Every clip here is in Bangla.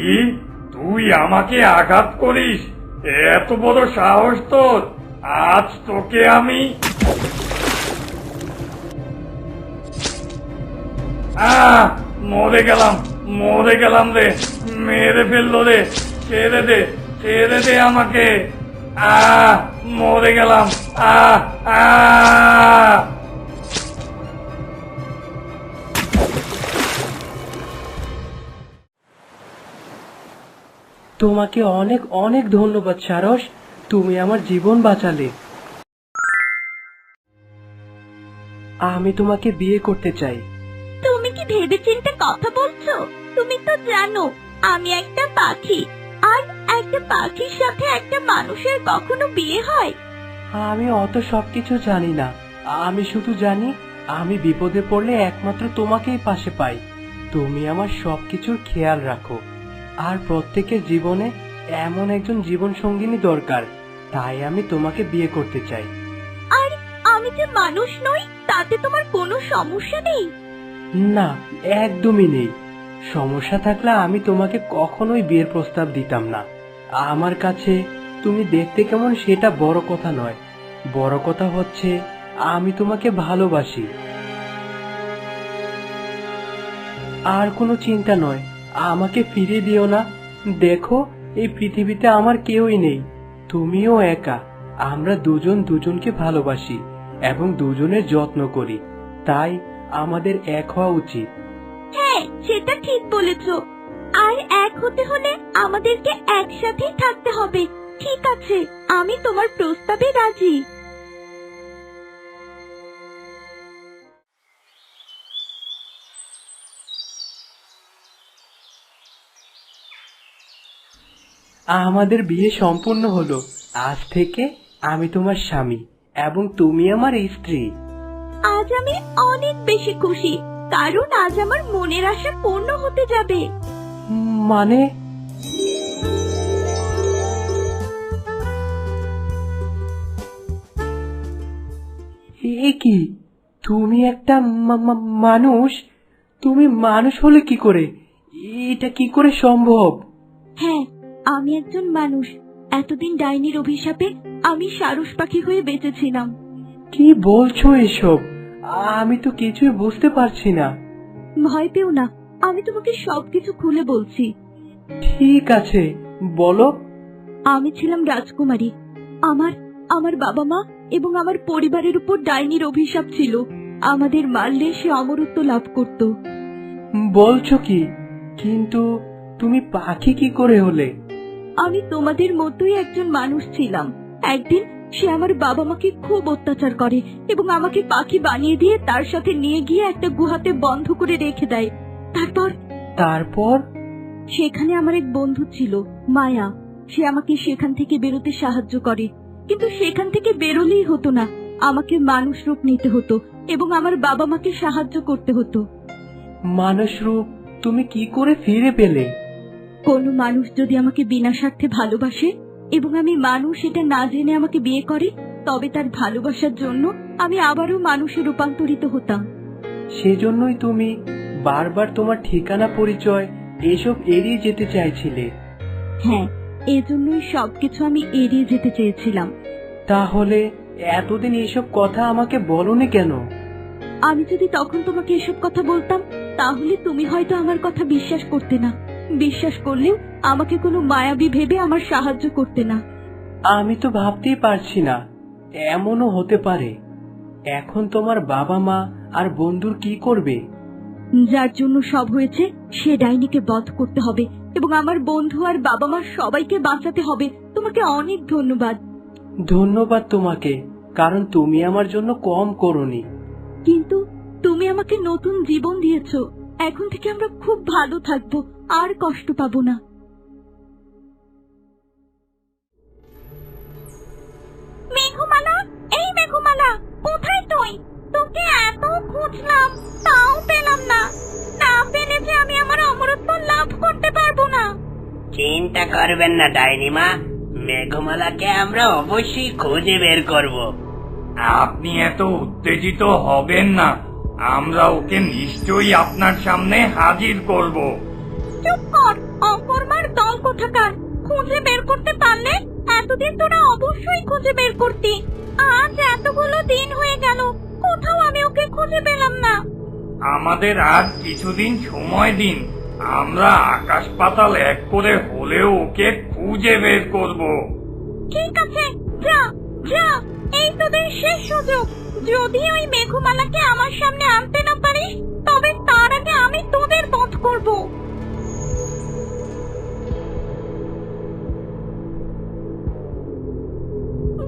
কি? তুই আমাকে আঘাত করিস। এত বড় সাহস তোর। আজ তোকে আমি আহ, মরে গেলাম মরে গেলাম রে। মেরে ফেলল রে। ছেড়ে দে ছেড়ে দে আমাকে। আহ, মরে গেলাম। আহ আহ। তোমাকে অনেক অনেক ধন্যবাদ সারস। তুমি আমার জীবন বাঁচালে। আমি তোমাকে বিয়ে করতে চাই। তুমি কি ভেবেচিন্তে কথা বলছো? তুমি তো জানো আমি একটা পাখি। আর একটা পাখির সাথে একটা মানুষের কখনো বিয়ে হয়? আমি অত সবকিছু জানি না। আমি শুধু জানি আমি বিপদে পড়লে একমাত্র তোমাকেই পাশে পাই। তুমি আমার সবকিছুর খেয়াল রাখো। আর প্রত্যেকের জীবনে এমন একজন জীবন সঙ্গিনী দরকার তাই আমি তোমাকে বিয়ে করতে চাই। আর আমি যে মানুষ নই তাতে তোমার কোনো সমস্যা নেই? না একদমই নেই। সমস্যা থাকলে আমি তোমাকে কখনোই বিয়ের প্রস্তাব দিতাম না। আমার কাছে তুমি দেখতে কেমন সেটা বড় কথা নয়। বড় কথা হচ্ছে আমি তোমাকে ভালোবাসি। আর কোনো চিন্তা নয়। আমাকে ফিরে দিও না। দেখো, এই পৃথিবীতে আমার কেউই নেই। তুমিও একা। আমরা দুজন দুজনকে ভালোবাসি এবং দুজনের যত্ন করি। তাই আমাদের এক হওয়া উচিত। হ্যাঁ সেটা ঠিক বলেছ। আর এক হতে হলে আমাদেরকে একসাথেই থাকতে হবে। ঠিক আছে, আমি তোমার প্রস্তাবে রাজি। আমাদের বিয়ে সম্পূর্ণ হলো আজ থেকে আমি তোমার স্বামী এবং তুমি আমার স্ত্রী। আজ আমি অনেক বেশি খুশি কারণ আজ আমার মনের আশা পূর্ণ হতে যাবে। মানে? এ কি? তুমি একটা মানুষ? তুমি মানুষ হলে কি করে? এটা কি করে সম্ভব? হ্যাঁ আমি একজন মানুষ। এতদিন ডাইনির অভিশাপে আমি সারস পাখি হয়ে বেঁচেছিলাম। কি বলছো এসব? আমি তো কিছুই বুঝতে পারছি না। ভয় পেও না আমি তোমাকে সবকিছু খুলে বলছি। ঠিক আছে বলো। আমি ছিলাম রাজকুমারী। আমার আমার বাবা মা এবং আমার পরিবারের উপর ডাইনির অভিশাপ ছিল। আমাদের মারলে সে অমরত্ব লাভ করত। বলছো কি? কিন্তু তুমি পাখি কি করে হলে? আমি তোমাদের মতোই একজন মানুষ ছিলাম। একদিন সে আমার বাবা মাকে খুব অত্যাচার করে এবং আমাকে পাখি বানিয়ে দিয়ে তার সাথে নিয়ে গিয়ে একটা গুহাতে বন্ধ করে রেখে দেয়। তারপর তারপর? সেখানে আমার এক বন্ধু ছিল মায়া। সে আমাকে সেখান থেকে বেরোতে সাহায্য করে। কিন্তু সেখান থেকে বেরোলেই হতো না। আমাকে মানুষ রূপ নিতে হতো এবং আমার বাবা মাকে সাহায্য করতে হতো। মানুষ রূপ? তুমি কি করে ফিরে পেলে? কোনো মানুষ যদি আমাকে বিনা স্বার্থে ভালোবাসে এবং আমি মানুষ এটা না জেনে আমাকে বিয়ে করে তবে তার ভালোবাসার জন্য আমি আবারও মানুষে রূপান্তরিত হতাম। সেজন্যই তুমি বারবার তোমার ঠিকানা পরিচয় এসব এড়িয়ে যেতে চাইছিলে। হ্যাঁ এজন্যই সবকিছু আমি এড়িয়ে যেতে চেয়েছিলাম। তাহলে এতদিন এসব কথা আমাকে বলনি কেন? আমি যদি তখন তোমাকে এসব কথা বলতাম তাহলে তুমি হয়তো আমার কথা বিশ্বাস করতে না। বিশ্বাস করলেও আমাকে কোনো মায়াবী ভেবে আমার সাহায্য করতে না। আমি তো ভাবতেই পারছি না এমনও হতে পারে। এখন তোমার বাবা মা আর বন্ধুর কি করবে? যার জন্য সব হয়েছে সে ডাইনিকে বধ করতে হবে এবং আমার বন্ধু আর বাবা মা সবাইকে বাঁচাতে হবে। তোমাকে অনেক ধন্যবাদ। ধন্যবাদ তোমাকে কারণ তুমি আমার জন্য কম করনি। কিন্তু তুমি আমাকে নতুন জীবন দিয়েছ। এখন থেকে আমরা খুব ভালো থাকব আর কষ্ট পাবো না। মেঘমালা এই মেঘমালা কোথায় তুই? তোকে এত খুঁজলাম তাও পেলাম না। না পেলে যে আমি আমার অমরত্ব লাভ করতে পারব না। চিন্তা করবেন না ডাইনিমা। মেঘমালাকে আমরা অবশ্যই খুঁজে বের করব। আপনি এত উত্তেজিত হবেন না। আমরা ওকে নিশ্চয়ই আপনার সামনে হাজির করব। চুপ কর অকর্মা কোথাকার? খুঁজে বের করতে পারলে এতদিন তোরা অবশ্যই খুঁজে বের করতি। আজ এতগুলো দিন হয়ে গেল কোথাও আমি ওকে খুঁজে পেলাম না। আমাদের আর কিছুদিন সময় দিন। আমরা আকাশ পাতাল এক করে হলেও ওকে খুঁজে বের করব। ঠিক আছে যা যা এই তোদের শেষ সুযোগ। যদি ওই মেঘমালাকে আমার সামনে আনতে না পারিস, তবে তার আগে আমি তোদের বধ করব।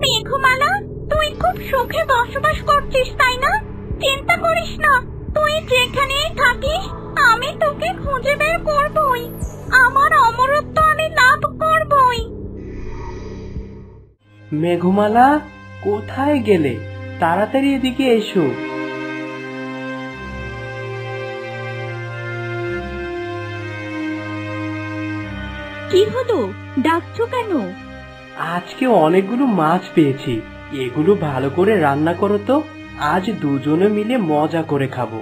মেঘমালা, তুই খুব সুখে বসবাস করছিস, তাই না? চিন্তা করিস না, তুই যেখানেই থাকিস, আমি তোকে খুঁজে বের করবই। আমার অমরত্ব আমি লাভ করবই। মেঘমালা, কোথায় গেলে? তাড়াতাড়ি এদিকে এসো। কি হলো? ডাকছো কেন? আজকে অনেকগুলো মাছ পেয়েছি। এগুলো ভালো করে রান্না করো তো। আজ দুজনে মিলে মজা করে খাব।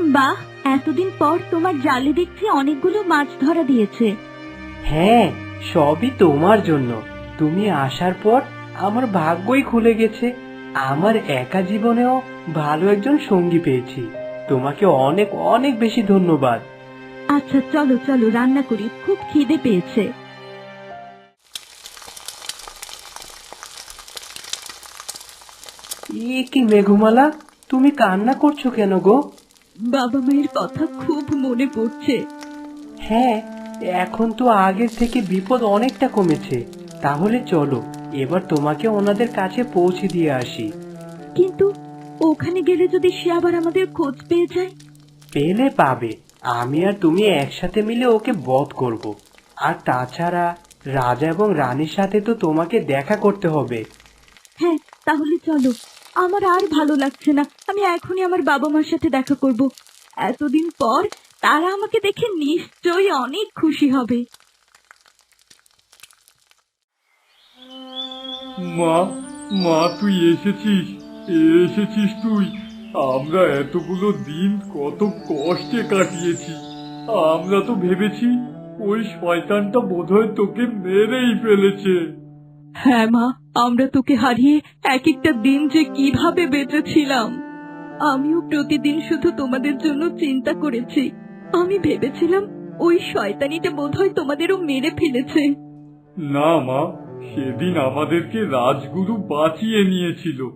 বাহ এতদিন পর তোমার জালে দেখছি অনেকগুলো মাছ ধরা দিয়েছে। হ্যাঁ সবই তোমার জন্য। তুমি আসার পর আমার ভাগ্যই খুলে গেছে। আমার একা জীবনেও ভালো একজন সঙ্গী পেয়েছি। তোমাকে অনেক অনেক বেশি ধন্যবাদ। আচ্ছা চলো চলো রান্না করি। খুব খিদে পেয়েছে। এ কি মেঘমালা তুমি কান্না করছ কেন গো? বাবা মায়ের কথা খুব মনে পড়ছে। হ্যাঁ এখন তো আগের থেকে বিপদ অনেকটা কমেছে। তাহলে চলো। এবার তোমাকে ওনাদের কাছে পৌঁছে দিয়ে আসি। কিন্তু ওখানে গেলে যদি সে আবার আমাদের খোঁজ পেয়ে যায়? পেলে পাবে। আমি আর তুমি একসাথে মিলে ওকে বধ করব। আর তাছাড়া রাজা এবং রানীর সাথে তো তোমাকে দেখা করতে হবে। হ্যাঁ তাহলে চলো। আমার আর ভালো লাগছে না। আমি এখনই আমার বাবা মার সাথে দেখা করব। এতদিন পর তারা আমাকে দেখে নিশ্চয়ই অনেক খুশি হবে। মা মা তুই এসেছিস এসেছিস তুই। আমরা এতগুলো দিন কত কষ্টে কাটিয়েছি। আমরা তো ভেবেছি ওই শয়তানটা বোধহয় তোকে মেরেই ফেলেছে। হ্যাঁ মা আমরা তোকে হারিয়ে এক একটা দিন যে কীভাবে বেঁচেছিলাম। আমিও প্রতিদিন শুধু তোমাদের জন্য চিন্তা করেছি। আমি ভেবেছিলাম ওই শয়তানিটা বোধহয় তোমাদেরও মেরে ফেলেছে। না মা সেদিন আমাদেরকে রাজগুরু বাঁচিয়ে নিয়েছিল।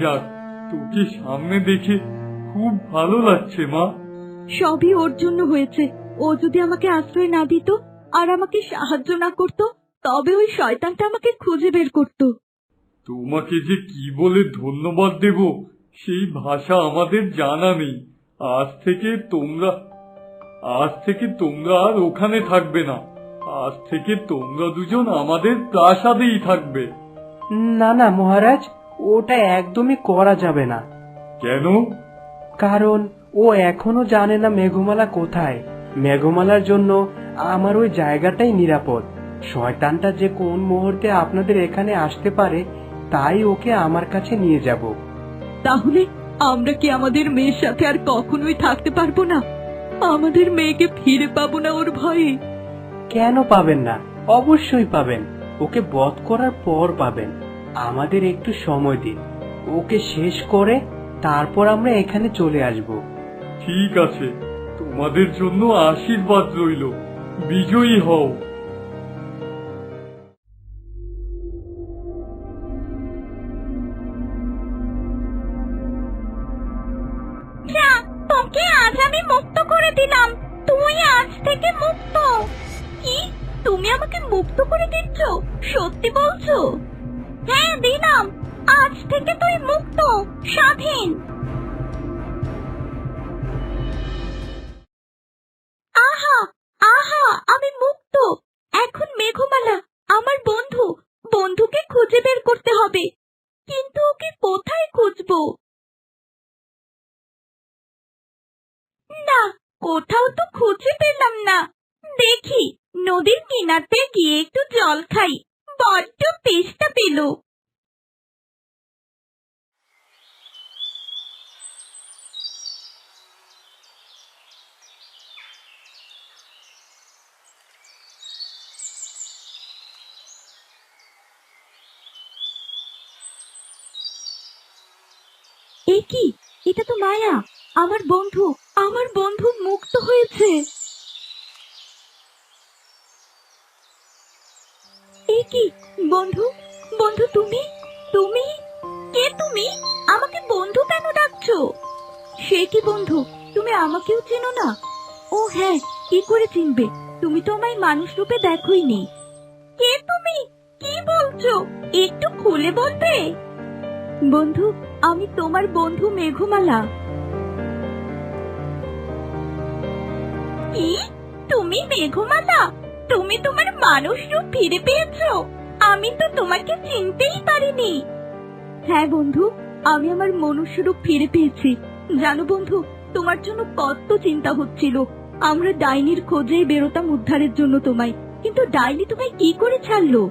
যাক তোকে সামনে দেখে খুব ভালো লাগছে মা। সবই ওর জন্য হয়েছে। ও যদি আমাকে আশ্রয় না দিত আর আমাকে সাহায্য না করত তবে ওই শয়তানটা আমাকে খুঁজে বের করত। তোমাকে যে কি বলে ধন্যবাদ দেব সেই ভাষা আমাদের জানা নেই। আজ থেকে তোমরা আজ থেকে তোমরা আর ওখানে থাকবে না। আজ থেকে তোমরা দুজন আমাদের প্রাসাদেই থাকবে। না না মহারাজ ওটা একদমই করা যাবে না। কেন? কারণ ও এখনও জানে না মেঘমালা কোথায়। মেঘমালার জন্য আমার ওই জায়গাটাই নিরাপদ। শয়তানটা যে কোন মুহূর্তে আপনাদের এখানে আসতে পারে তাই ওকে আমার কাছে নিয়ে যাব। তাহলে আমরা কি আমাদের মেয়ের সাথে আর কখনোই থাকতে পারব না? আমাদের মেয়েকে ফিরে পাবো না ওর ভয়ে। কেন পাবেন না? অবশ্যই পাবেন। ওকে বধ করার পর পাবেন। আমাদের একটু সময় দিন। ওকে শেষ করে তারপর আমরা এখানে চলে আসব। ঠিক আছে। তোমাদের জন্য আশীর্বাদ রইল। বিজয়ী হও। তুমি আমাকে মুক্ত করে দিচ্ছ? সত্যি বলছো? হ্যাঁ দিলাম। আজ থেকে তুই মুক্ত, স্বাধীন। আহা আহা, আমি মুক্ত। এখন মেঘমালা, আমার বন্ধু, বন্ধুকে খুঁজে বের করতে হবে। কিন্তু ওকে কোথায় খুঁজবো? না, কোথাও তো খুঁজে পেলাম না। দেখি। নদীর কিনাতে গিয়ে একটু জল খাই। বড্ড তেষ্টা পেল। কি? এটা তো মায়া। আমার বন্ধু আমার বন্ধু মুক্ত হয়েছে। কি? বন্ধু বন্ধু তুমি? তুমি? কে তুমি? আমাকে বন্ধু কেন ডাকছো? সে কি বন্ধু? তুমি আমাকেও চেনো না? ও হ্যাঁ কি করে চিনবে? তুমি তো আমায় মানুষ রূপে দেখোই নি। কে তুমি? কি বলছো? একটু খুলে বলবে? বন্ধু, আমি তোমার বন্ধু মেঘমালা। কি? তুমি মেঘমালা? তুমি তোমার মানুষ রূপ ফিরে পেয়েছ। আমি তো তোমাকে চিনতেই পারিনি। হ্যাঁ বন্ধু, আমি আমার মনুষ্য রূপ ফিরে পেয়েছি। জানো বন্ধু, তোমার জন্য কত চিন্তা হচ্ছিল। আমরা ডাইনির খোঁজে বেরোতাম উদ্ধারের জন্য তোমায়। কিন্তু ডাইনি তোমায় কি করে ছাড়লো?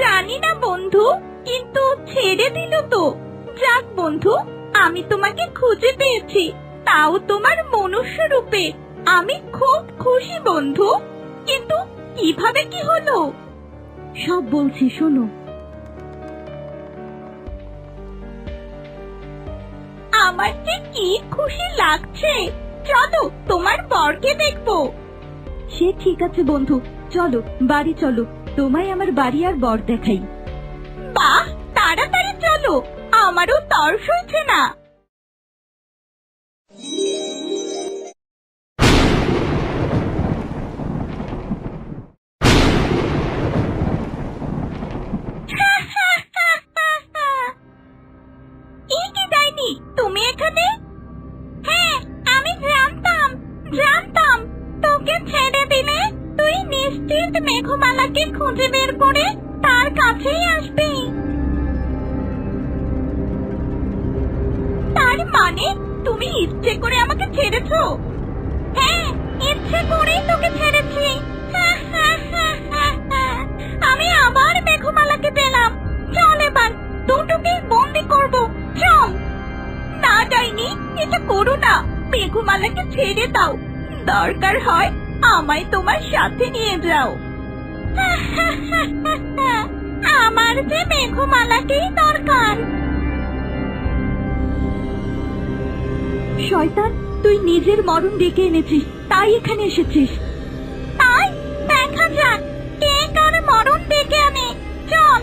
জানি না বন্ধু, কিন্তু ছেড়ে দিল তো। যাক বন্ধু, আমি তোমাকে খুঁজে পেয়েছি। তাও তোমার মনুষ্য রূপে। আমি খুব খুশি বন্ধু। কিন্তু কীভাবে কি হলো? সব বলছি, শোনো। আমার যে কি খুশি লাগছে, চলো তোমার বরকে দেখব। সে ঠিক আছে বন্ধু, চলো, বাড়ি চলো, তোমায় আমার বাড়ি আর বর দেখাই। বাহ, তাড়াতাড়ি চলো, আমারও তর্স হয়েছে না। না যাইনি এটা করো না। মেঘমালাকে ছেড়ে দাও। দরকার হয় আমায় তোমার সাথে নিয়ে যাও। আমার যে মেঘমালাকেই দরকার। শয়তান, তুই নিজের মরণ ডেকে এনেছিস, তাই এখানে এসেছিস। তাই দেখা যাক, কে কার মরণ ডেকে আনে। চল।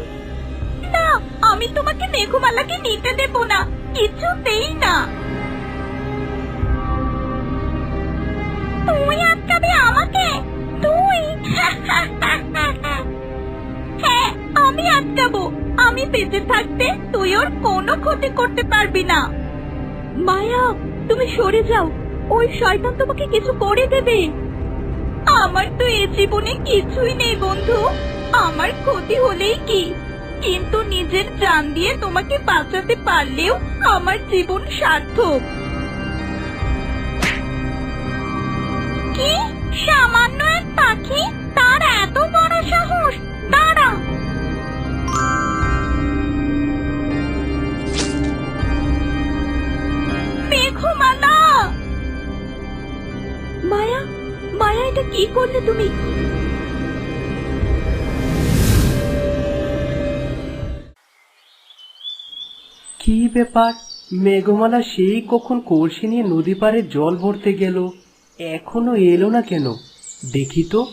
না, আমি তোমাকে মেঘমালাকে নিতে দেব না। কিছুতেই না। তুই আটকাবি আমাকে? তুই? হ্যাঁ আমি আটকাবো। আমি বেঁচে থাকতে তুই ওর কোনো ক্ষতি করতে পারবি না। মায়া, তুমি সরে যাও। ওই শয়তান তোমাকে কিছু করে দেবে। আমার তো এ জীবনে কিছুই নেই বন্ধু। আমার ক্ষতি হলেই কি? কিন্তু নিজের জান দিয়ে তোমাকে বাঁচাতে পারলেও আমার জীবন সার্থক। কি? সামান্য এক পাখি? তার এত বড় সাহস! দাঁড়া! মেঘমালা মায়া মায়া, এটা কি করলে তুমি? কি ব্যাপার? মেঘমালা সেই কখন কলসি নিয়ে নদী পাড়ে জল ভরতে গেল। এখনও এলো না কেন? দেখি তো।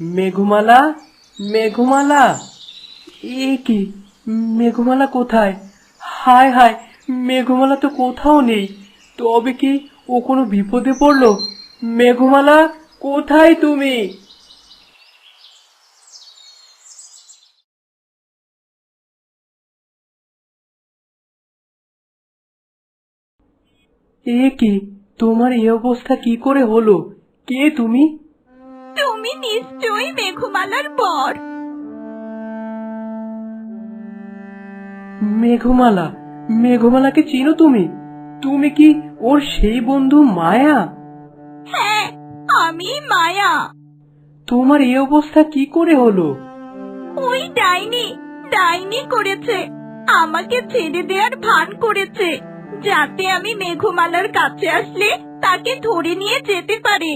মেঘমালা? মেঘমালা? এ কি? মেঘমালা কোথায়? হায় হায়, মেঘমালা তো কোথাও নেই। তবে কি ও কোনো বিপদে পড়ল? মেঘমালা? কোথায় তুমি? এ কি তোমার এই অবস্থা কি করে হলো? কে তুমি? তুমি নিশ্চয়ই মেঘমালার বর। মেঘমালা মেঘমালাকে চিনো তুমি? তুমি কি ওর সেই বন্ধু মায়া? আমি মায়া। তোমার এই অবস্থা কি করে হলো? ওই ডাইনি ডাইনি করেছে। আমাকে ছেড়ে দেওয়ার ভান করেছে। যাতে আমি মেঘমালার কাছে আসলে তাকে ধরে নিয়ে যেতে পারে।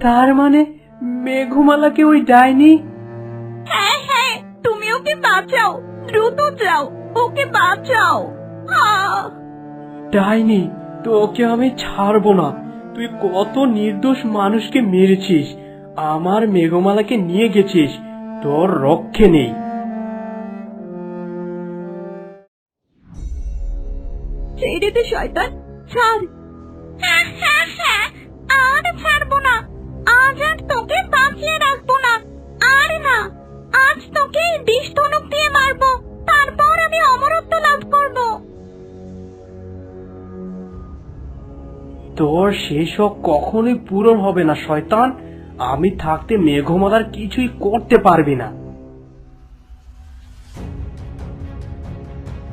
তার মানে মেঘমালাকে ওই ডাইনি? হ্যাঁ হ্যাঁ তুমি ওকে বাঁচাও। দ্রুত যাও ওকে বাঁচাও। আহ! ডাইনি তোকে আমি ছাড়বো না। তুই কত নির্দোষ মানুষকে মেরেছিস। আমার মেঘমালাকে নিয়ে গেছিস। তোর রক্ষে নেই। হ্যাঁ হ্যাঁ হ্যাঁ। আর ছাড়বো না। আজ আর তোকে রাখব না। আর না, আজ তোকে বিষ দিয়ে মারবো। তারপর আমি অমরত্ব লাভ করব তোর সেসব কখনোই পূরণ হবে না শয়তান। আমি থাকতে মেঘমালার কিছুই করতে পারবি না।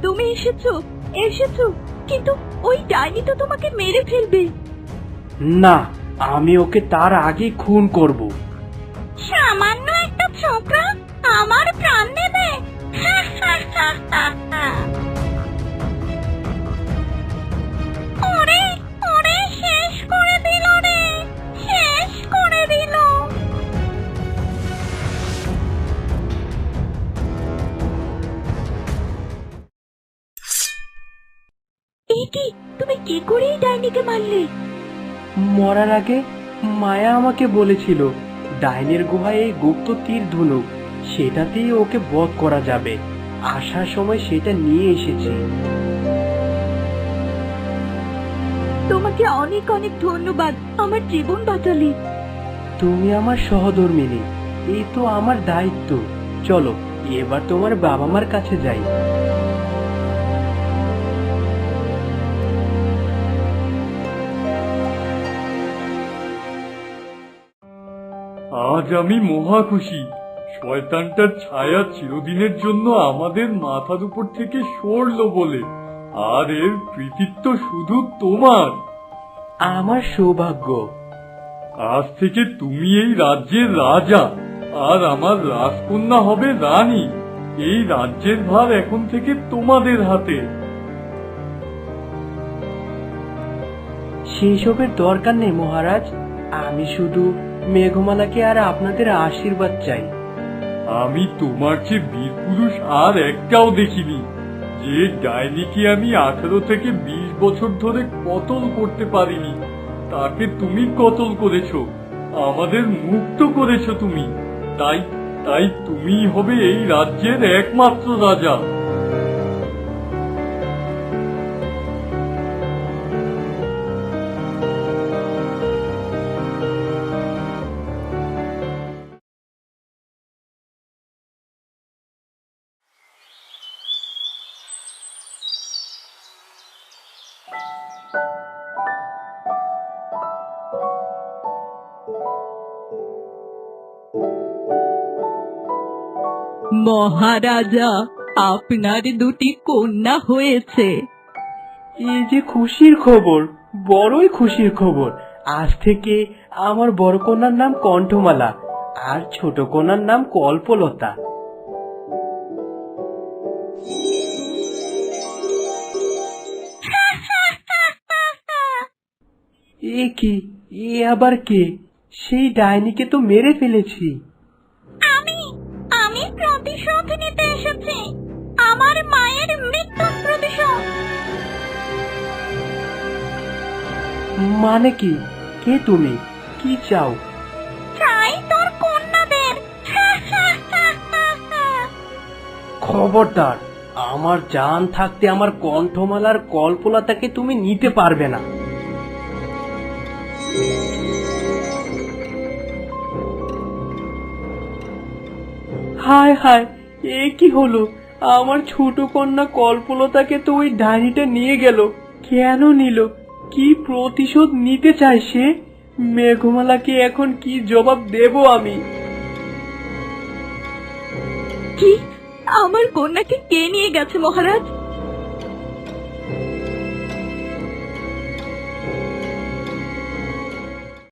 তুমি এসেছ এসেছ কিন্তু ওই ডাইনি তো তোমাকে মেরে ফেলবে। না আমি ওকে তার আগে খুন করব। সামান্য একটা ছোকরা আমার প্রাণ নেবে কি? তুমি কি করে এই ডাইনিকে মারলে? মরার আগে মায়া আমাকে বলেছিল ডাইনের গুহায় এই গুপ্ত তীর ধনুক সেটাতেই ওকে বধ করা যাবে। আসার সময় সেটা নিয়ে এসেছি। তোমাকে অনেক অনেক ধন্যবাদ আমার জীবন বাঁচালে। তুমি আমার সহধর্মিনী এই তো আমার দায়িত্ব। চলো এবার তোমার বাবা মার কাছে যাই। আজ আমি মহা খুশি। শয়তানটার ছায়া চিরদিনের জন্য আমাদের মাথার উপর থেকে সরল বলে আর এর কৃতিত্ব শুধু তোমার। আমার সৌভাগ্য। আজ থেকে তুমি এই রাজ্যের রাজা আর আমার রাজকন্যা হবে রানী। এই রাজ্যের ভার এখন থেকে তোমাদের হাতে। সেসবের দরকার নেই মহারাজ। আমি শুধু মেঘমালাকে আর আপনাদের আশীর্বাদ চাই। আমি তোমার চেয়ে বীর পুরুষ আর একটাও দেখিনি। যে ডাইনিকে আমি আঠারো থেকে বিশ বছর ধরে কতল করতে পারিনি, তাকে তুমি কতল করেছ, আমাদের মুক্ত করেছ তুমি। তাই তাই তুমি হবে এই রাজ্যের একমাত্র রাজা। মহারাজা, আপনার দুটি কন্যা হয়েছে। এই যে খুশির খবর, বড়ই খুশির খবর। আজ থেকে আমার বড় কন্যার নাম কণ্ঠমালা, আর ছোট কন্যার নাম কল্পলতা। এ কি, এ আবার কে? সেই ডাইনিকে তো মেরে ফেলেছি। মানে কি? কে তুমি? কি চাও? চাই তোর কন্যাদের। খবরদার আমার জান থাকতে আমার কণ্ঠমালার কল্পলতাকে তুমি নিতে পারবে না। হায় হায় এ কি হলো? আমার ছোট কন্যা কল্পলতাকে তো ওই ডাইনিটা নিয়ে গেল। কেন নিল? কি প্রতিশোধ নিতে চায় সে? মেঘমালাকে এখন কি জবাব দেব আমি? কি? আমার কন্যাকে কে নিয়ে গেছে মহারাজ?